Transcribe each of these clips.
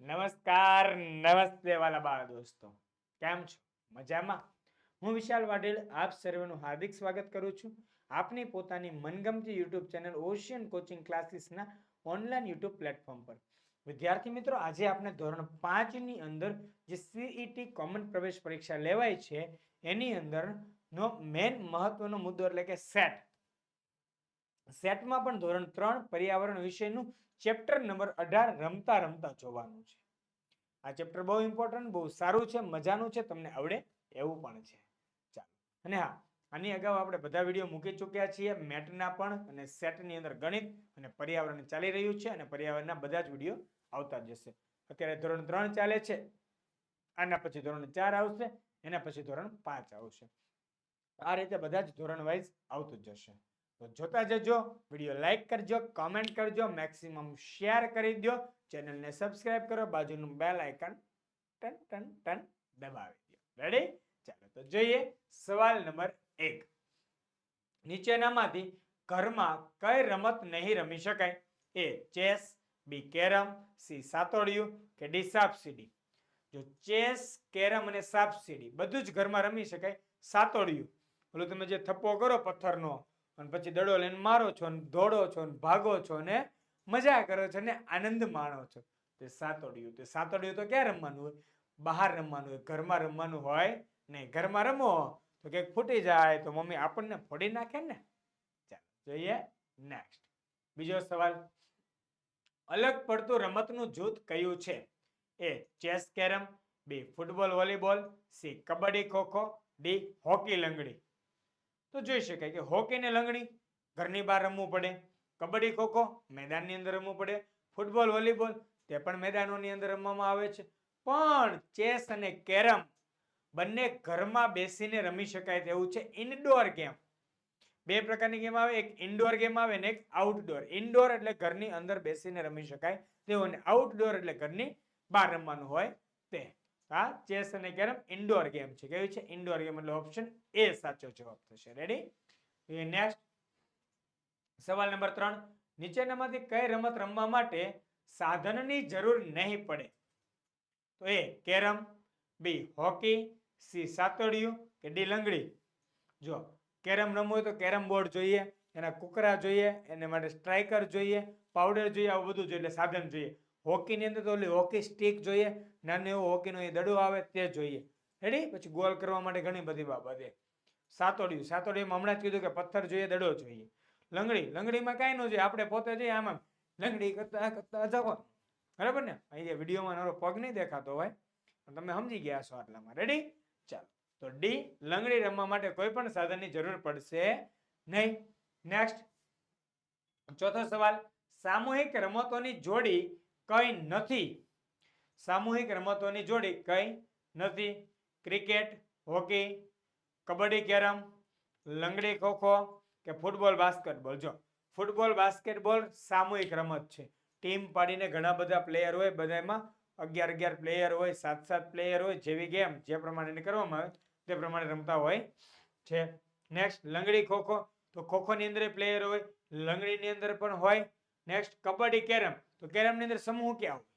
નમસ્કાર નમસ્તે વાલા બાળ દોસ્તો કેમ છો મજામાં હું વિશાલ વાડેલ આપ સર્વેનું હાર્દિક સ્વાગત કરું છું આપની પોતાની મનગમતી યુટ્યુબ ચેનલ ઓશિયન કોચિંગ ક્લાસીસના ઓનલાઈન યુટ્યુબ પ્લેટફોર્મ પર વિદ્યાર્થી મિત્રો આજે આપણે ધોરણ પાંચની અંદર જે સીઈટી કોમન પ્રવેશ પરીક્ષા લેવાય છે એની અંદર નો મેન મહત્વનો મુદ્દો એટલે કે સેટ સેટમાં પણ ધોરણ ત્રણ પર્યાવરણ વિષયનું ચેપ્ટર નંબર અઢાર રમતા રમતા જોવાનું છે. આ ચેપ્ટર બહુ ઇમ્પોર્ટન્ટ બહુ સારું છે, મજાનું છે, તમને આવડે એવું પણ છે. ચાલો. અને હા, આની અગાઉ આપણે બધા વીડિયો મૂકી ચૂક્યા છીએ, મેટના પણ અને સેટની અંદર ગણિત અને પર્યાવરણ ચાલી રહ્યું છે અને પર્યાવરણના બધા જ વીડિયો આવતા જશે. અત્યારે ધોરણ ત્રણ ચાલે છે, આના પછી ધોરણ ચાર આવશે, એના પછી ધોરણ પાંચ આવશે. આ રીતે બધા જ ધોરણ વાઇઝ આવતું જ જશે. તો જોતા જજો, વીડિયો લાઈક કરજો કમેન્ટ કરજો મેક્સિમમ શેર કરી દો ચેનલને સબસ્ક્રાઇબ કરો, બાજુનું બેલ આઇકન ટન ટન ટન દબાવી દો રેડી ચાલો તો જોઈએ સવાલ નંબર એક. નીચેનામાંથી ઘરમાં કઈ રમત નહીં રમી શકાય? A chess B carrom C સાતોડિયું કે ડી સાપસીડી? જો ચેસ, કેરમ અને સાપસીડી બધું જ ઘરમાં રમી શકાય સાતોડિયું. ઓલું તમે જે થપ્પો કરો પથ્થરનો અને પછી દડો લઈને મારો છો ને દોડો છો ને ભાગો છો ને મજા કરો છો ને આનંદ માણો છો. તે સાતોડિયું તે સાતોડિયું તો ક્યાં રમવાનું હોય? બહાર રમવાનું હોય, ઘરમાં રમવાનું હોય નહીં, ઘરમાં રમો તો કંઈક ફૂટી જાય તો મમ્મી આપણને ફોડી નાખે ને. ચાલો, જોઈએ નેક્સ્ટ બીજો સવાલ. અલગ પડતું રમતનું જૂથ કયું છે? A chess carrom, B football, volleyball, C kabaddi, kho kho, D hockey, લંગડી. તો જોઈ શકાય કે હોકી ને લંગડી, ઘરની બહાર રમવું પડે, કબડ્ડી, ખોખો મેદાનની અંદર રમવું પડે, ફૂટબોલ, વોલીબોલ તે પણ મેદાનોની અંદર રમવામાં આવે છે. પણ ચેસ અને કેરમ બંને ઘરમાં બેસીને રમી શકાય તેવું છે ઇનડોર ગેમ બે પ્રકારની ગેમ આવે, એક ઇન્ડોર ગેમ આવે ને એક આઉટડોર ઇન્ડોર એટલે ઘરની અંદર બેસીને રમી શકાય તેવું અને આઉટડોર એટલે ઘરની બહાર રમવાનું હોય તે. આ ચેસ અને કેરમ ઇન્ડોર ગેમ છે. કેવી છે? ઇન્ડોર ગેમ એટલે ઓપ્શન એ સાચો જવાબ થશે. રેડી નેક્સ્ટ સવાલ નંબર ત્રણ. નીચેનામાંથી કઈ રમત રમવા માટે સાધનની જરૂર નહીં પડે? તો A carrom. B hockey. C સાતોડિયું કે ડી લંગડી? જો કેરમ રમવું હોય તો કેરમ બોર્ડ જોઈએ, એના કુકરા જોઈએ, એને માટે સ્ટ્રાઇકર જોઈએ, પાવડર જોઈએ, આવું બધું જોઈએ, એટલે સાધન જોઈએ. હોકીની અંદર તો ઓલી હોકી સ્ટિક જોઈએ, નાનો એવો હોકીનો એ દડો આવે તે જોઈએ. રેડી પછી ગોલ કરવા માટે ઘણી બધી બાબતે સાતોડિયું સાતોડિયામાં હમણાં જ કીધું કે પથ્થર જોઈએ, દડો જોઈએ. લંગડી, લંગડીમાં કાંઈ ન જોઈએ, આપણે પોતે જઈએ આમાં લંગડી કરતા કરતા જવા. બરાબર ને? અહીંયા વિડીયોમાં મારો પગ નહીં દેખાતો હોય તમે સમજી ગયા છો આટલામાં. રેડી ચાલો. તો ડી લંગડી રમવા માટે કોઈ પણ સાધનની જરૂર પડશે નહીં. નેક્સ્ટ ચોથો સવાલ. સામૂહિક રમતોની જોડી કઈ નથી. સામૂહિક રમતોની જોડી કઈ નથી. ક્રિકેટ, હોકી, કબડ્ડી કેરમ, લંગડી ખોખો કે ફૂટબોલ, બાસ્કેટબોલ. જો, ફૂટબોલ, બાસ્કેટબોલ સામૂહિક રમત છે. ટીમ પાડીને ઘણા બધા પ્લેયર હોય, બધામાં અગિયાર અગિયાર પ્લેયર હોય, સાત સાત પ્લેયર હોય, જેવી ગેમ જે પ્રમાણે કરવામાં આવે, તે પ્રમાણે રમતા હોય છે. નેક્સ્ટ, લંગડી ખોખો. તો ખોખોની અંદર પ્લેયર હોય, લંગડીની અંદર પણ હોય. Next, kabaddi carrom. તો કેરમની અંદર સમૂહ ક્યાં હોય?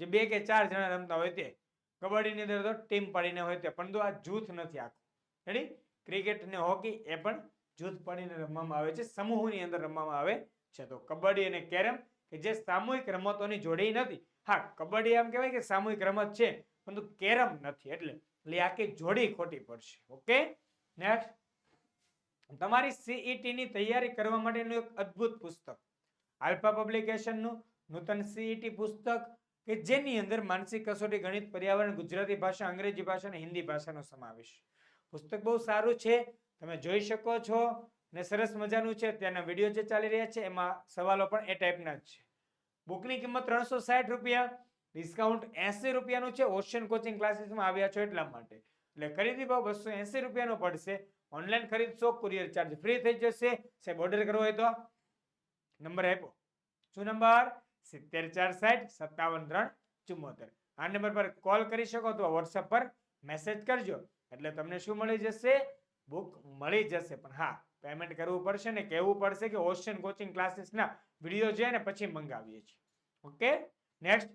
જે બે કે ચાર જણા રમતા હોય તે. કબડ્ડીની અંદર તો ટીમ પાડીને હોય તે, પરંતુ આ જૂથ નથી આખું. રેડી ક્રિકેટ ને હોકી એ પણ જૂથ પાડીને રમવામાં આવે છે, સમૂહની અંદર રમવામાં આવે છે. તો કબડ્ડી અને કેરમ કે જે સામૂહિક રમતોની જોડી નથી. હા, કબડ્ડી આમ કહેવાય કે સામૂહિક રમત છે, પરંતુ કેરમ નથી, એટલે એટલે આખી જોડી ખોટી પડશે. ઓકે નેક્સ્ટ તમારી સીઈટી ની તૈયારી કરવા માટેનું એક અદ્ભુત પુસ્તક. આલ્ફા પબ્લિકેશનનું નૂતન સીઈટી પુસ્તક કે જેની અંદર માનસિક કસોટી, ગણિત, પર્યાવરણ, ગુજરાતી ભાષા, અંગ્રેજી ભાષા અને હિન્દી ભાષાનો સમાવેશ. પુસ્તક બહુ સારું છે, તમે જોઈ શકો છો ને સરસ મજાનું છે. ત્યાંના વીડિયો જે ચાલી રહ્યા છે, એમાં સવાલો પણ એ ટાઈપના જ છે. બુકની કિંમત ત્રણસો સાઠ રૂપિયા, ડિસ્કાઉન્ટ એસી રૂપિયાનું છે. ઓશિયન કોચિંગ ક્લાસીસમાં આવ્યા છો એટલા માટે. એટલે ખરીદી ભાવ બસો એસી રૂપિયાનો પડશે. ઓનલાઈન ખરીદશો, કુરિયર ચાર્જ ફ્રી થઈ જશે. સાહેબ, ઓર્ડર કરવો હોય તો? નંબર આપ્યો. શું નંબર? સિત્તેર ચાર સાઠ સત્તાવન ત્રણ ચુમ્મોતેર આ નંબર પર કોલ કરી શકો તો વોટ્સઅપ પર મેસેજ કરજો. એટલે તમને શું મળી જશે? બુક મળી જશે. પણ હા પેમેન્ટ કરવું પડશે ને કહેવું પડશે કે ઓશિયન કોચિંગ ક્લાસીસના વીડિયો છે ને પછી મંગાવીએ છીએ. ઓકે નેક્સ્ટ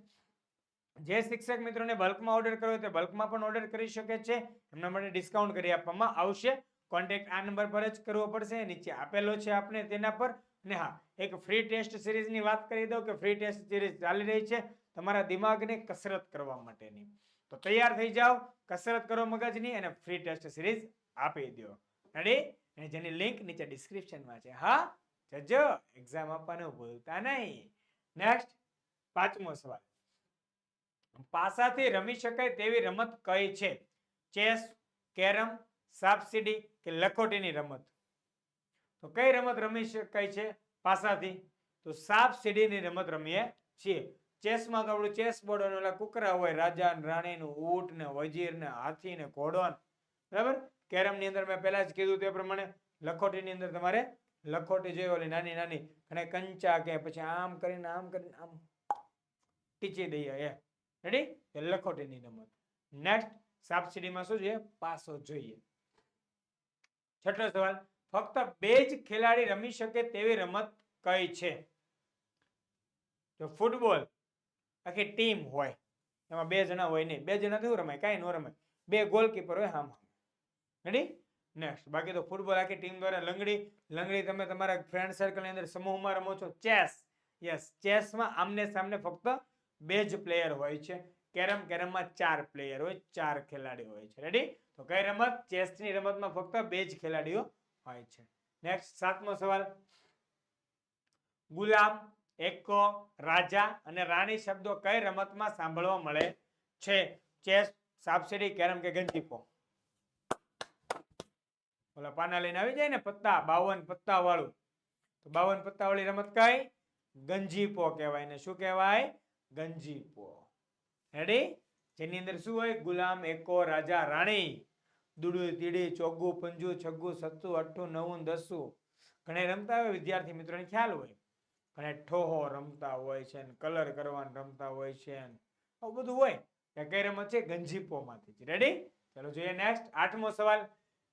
જે શિક્ષક મિત્રોને બલ્કમાં ઓર્ડર કરવો હોય તે બલ્કમાં પણ ઓર્ડર કરી શકે છે. એમના માટે ડિસ્કાઉન્ટ કરી આપવામાં આવશે. કોન્ટેક્ટ આ નંબર પર જ કરવો પડશે. નીચે આપેલો છે આપને તેના પર. ને હા, એક ફ્રી ટેસ્ટ સિરીઝની વાત કરી દઉં કે ફ્રી ટેસ્ટ સિરીઝ ચાલી રહી છે તમારા દિમાગને કસરત કરવા માટેની. તો તૈયાર થઈ જાઓ, કસરત કરો મગજની અને ફ્રી ટેસ્ટ સિરીઝ આપી દો. રેડી અને જેની લિંક નીચે ડિસ્ક્રિપ્શનમાં છે. હા, જજો એક્ઝામ આપવાનું ભૂલતા નહીં. નેક્સ્ટ પાંચમો સવાલ. પાસાથી રમી શકાય તેવી રમત કઈ છે? ચેસ, કેરમ સાપસીડી કે લખોટીની રમત? તો કઈ રમત રમી શકાય છે પાસાથી? તો સાપ સીડીની રમત રમીએ છીએ. ચેસમાં આપણું ચેસ બોર્ડ ઓલા કુકરા હોય, રાજા ને રાણી નું ઊંટ ને વજીર ને હાથી ને ઘોડો બરાબર? કેરમની અંદર મેં પહેલા જ કીધું તે પ્રમાણે લખોટી ની અંદર તમારે લખોટી જોઈ ઓલી નાની નાની અને કંચા કે પછી આમ કરીને આમ કરીને, આમ ટીચી દઈએ એ રેડી લખોટીની રમત. નેક્સ્ટ સાપસીડીમાં શું જોઈએ? પાસો જોઈએ. છઠ્ઠો સવાલ. ફક્ત બે જ ખેલાડી રમી શકે તેવી રમત કઈ છે? તો ફૂટબોલ આખી ટીમ હોય, એમાં બે જણા હોય નહીં, બે જણા કેવું રમાય? કાંઈ ન રમાય. બે ગોલકીપર હોય, હામ રેડી નેક્સ્ટ બાકી તો ફૂટબોલ આખી ટીમ દ્વારા લંગડી લંગડી તમે તમારા ફ્રેન્ડ સર્કલની અંદર સમૂહમાં રમો છો. ચેસ યસ ચેસમાં આમને સામને ફક્ત બે જ પ્લેયર હોય છે. કેરમ, કેરમમાં ચાર પ્લેયર હોય, ચાર ખેલાડી હોય છે. રેડી તો કઈ રમત? ચેસની રમતમાં ફક્ત બે જ ખેલાડીઓ હોય છે. નેક્સ્ટ સાતમો સવાલ. ગુલામ, એકો, રાજા અને રાણી શબ્દો કઈ રમતમાં સાંભળવા મળે છે? ચેસ, સાપસીડી, કેરમ કે ગંજીપો ઓલા પાના લઈને આવી જાય ને પત્તા, બાવન પત્તા વાળું. તો બાવન પત્તા વાળી રમત કઈ? ગંજીપો કહેવાય. ને શું કહેવાય? ગંજીપો રેડી જેની અંદર શું હોય? ગુલામ, એકો, રાજા, રાણી. દુડુ તીડી, ચોગ્ગુ, પંજુ, છગ્ગુ, સત્તુ, અઠ્ઠું નવું દસું ઘણા રમતા હોય વિદ્યાર્થી મિત્રોને ખ્યાલ હોય. ઘણા ઠોહો રમતા હોય છે કલર કરવાનું રમતા હોય છે આવું બધું હોય. એ કઈ રમત છે? ગંજીપોમાંથી રેડી ચાલો જોઈએ નેક્સ્ટ આઠમો સવાલ.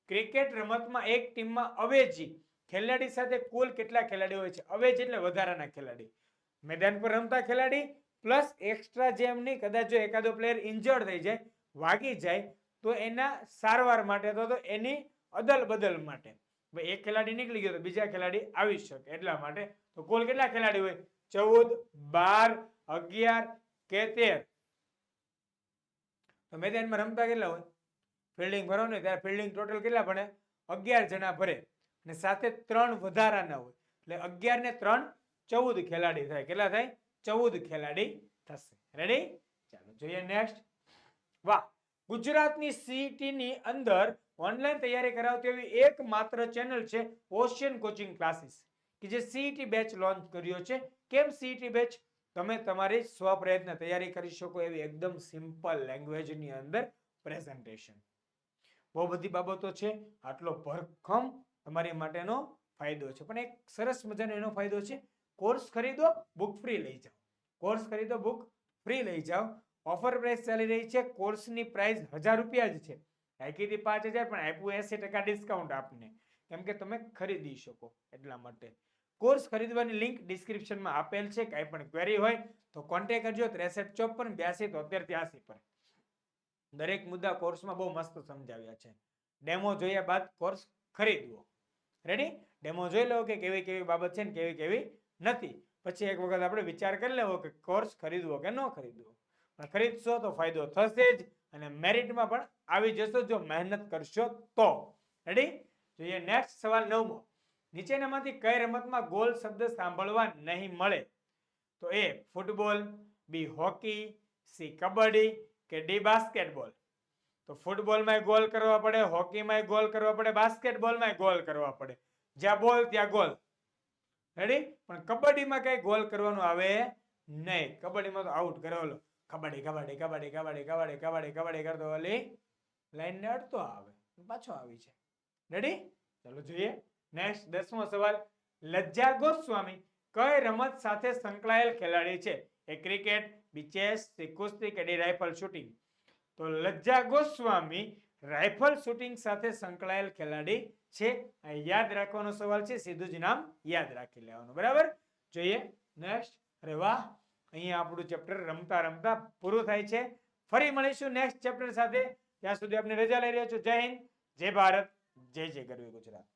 ક્રિકેટ રમતમાં એક ટીમમાં અવેજી. ખેલાડી સાથે કુલ કેટલા ખેલાડી હોય છે? અવેજ એટલે વધારાના ખેલાડી. મેદાન પર રમતા ખેલાડી, પ્લસ એક્સ્ટ્રા જે કદાચ જો એકાદો પ્લેયર ઇન્જર્ડ થઈ જાય, વાગી જાય તો એના સારવાર માટે તો એની અદલ બદલ માટે. ભાઈ એક ખેલાડી નીકળી ગયો તો બીજા ખેલાડી આવી શકે એટલા માટે. તો કુલ કેટલા ખેલાડી હોય? ચૌદ, બાર, અગિયાર કે તેર. તો મેદાનમાં રમતા કેટલા હોય? ફિલ્ડિંગ ભરો ને ત્યારે ફિલ્ડિંગ ટોટલ કેટલા ભણે? અગિયાર જણા ભરે. અને સાથે ત્રણ વધારાના હોય. એટલે અગિયાર ને ત્રણ ચૌદ ખેલાડી થાય. કેટલા થાય? ચૌદ ખેલાડી થશે. રેડી ચાલો, જોઈએ નેક્સ્ટ વાહ! ગુજરાતની સીટીની અંદર ઓનલાઈન તૈયારી કરાવતી એવી એકમાત્ર ચેનલ છે ઓશિયન કોચિંગ ક્લાસીસ, કે જે સીઈટી બેચ લોન્ચ કર્યો છે. કેમ સીઈટી બેચ? તમે તમારી સ્વપ્રયત્ન તૈયારી કરી શકો એવી એકદમ સિમ્પલ લેંગ્વેજની અંદર પ્રેઝન્ટેશન. બહુ બધી બાબતો છે, આટલો ભરખમ તમારી માટેનો ફાયદો છે. પણ એક સરસ મજાનો એનો ફાયદો છે, કોર્સ ખરીદો, બુક ફ્રી લઈ જાઓ. કોર્સ ખરીદો, બુક ફ્રી લઈ જાઓ. ઓફર પ્રાઇસ ચાલી રહી છે કોર્સની પ્રાઇસ હજાર રૂપિયા જ છે. રાખી હતી પાંચ હજાર, પણ આપ્યું એસી ટકા ડિસ્કાઉન્ટ આપને. કેમ કે તમે ખરીદી શકો એટલા માટે. કોર્સ ખરીદવાની લિંક ડિસ્ક્રિપ્શનમાં આપેલ છે, કાંઈ પણ ક્વેરી હોય તો કોન્ટેક્ટ કરજો, ત્રેસઠ ચોપન, બ્યાસી તોતેર ત્યાસી પર. દરેક મુદ્દા કોર્સમાં બહુ મસ્ત સમજાવ્યા છે. ડેમો જોયા બાદ કોર્સ ખરીદવો. રેડી ડેમો જોઈ લો કે કેવી કેવી બાબત છે ને કેવી કેવી નથી. પછી એક વખત આપણે વિચાર કરી લેવો કે કોર્સ ખરીદવો કે ન ખરીદવો. ખરીદશો તો ફાયદો થશે જ અને મેરિટમાં પણ આવી જશો જો મહેનત કરશો તો. રેડી જોઈએ નેક્સ્ટ સવાલ નવમો. નીચેનામાંથી કઈ રમતમાં ગોલ શબ્દ સાંભળવા નહીં મળે? તો A football, B hockey, C kabaddi કે ડી બાસ્કેટબોલ? તો ફૂટબોલમાં ગોલ કરવા પડે હોકીમાં ગોલ કરવા પડે બાસ્કેટબોલમાં ગોલ કરવા પડે. જ્યાં બોલ ત્યાં ગોલ. રેડી પણ કબડ્ડીમાં કઈ ગોલ કરવાનું આવે નહીં. કબડ્ડીમાં તો આઉટ કરે ઓલો કબડ્ડી કબડ્ડી કબડ્ડી કબડ્ડી કબડ્ડી કબડ્ડી કબડ્ડી કરતો ઓલી લાઈન ને અડતો આવે પાછો આવી છે રેડી ચાલો જોઈએ. નેક્સ્ટ દસમો સવાલ. લજ્જા ગોસ્વામી કઈ રમત સાથે સંકળાયેલ ખેલાડી છે? A cricket B chess C કુસ્તી કે રાઇફલ શૂટિંગ. તો લજ્જા ગોસ્વામી રાઇફલ શૂટિંગ સાથે સંકળાયેલ ખેલાડી છે? યાદ રાખવાનો સવાલ છે, સીધું જ નામ યાદ રાખી લેવાનું. બરાબર? જોઈએ. નેક્સ્ટ અરે વાહ! અહીંયા આપણું ચેપ્ટર રમતા રમતા પૂરું થાય છે. ફરી મળીશું નેક્સ્ટ ચેપ્ટર સાથે. ત્યાં સુધી આપણે રજા લઈ રહ્યા છું. જય હિન્દ, જય ભારત, જય જય ગરવી ગુજરાત.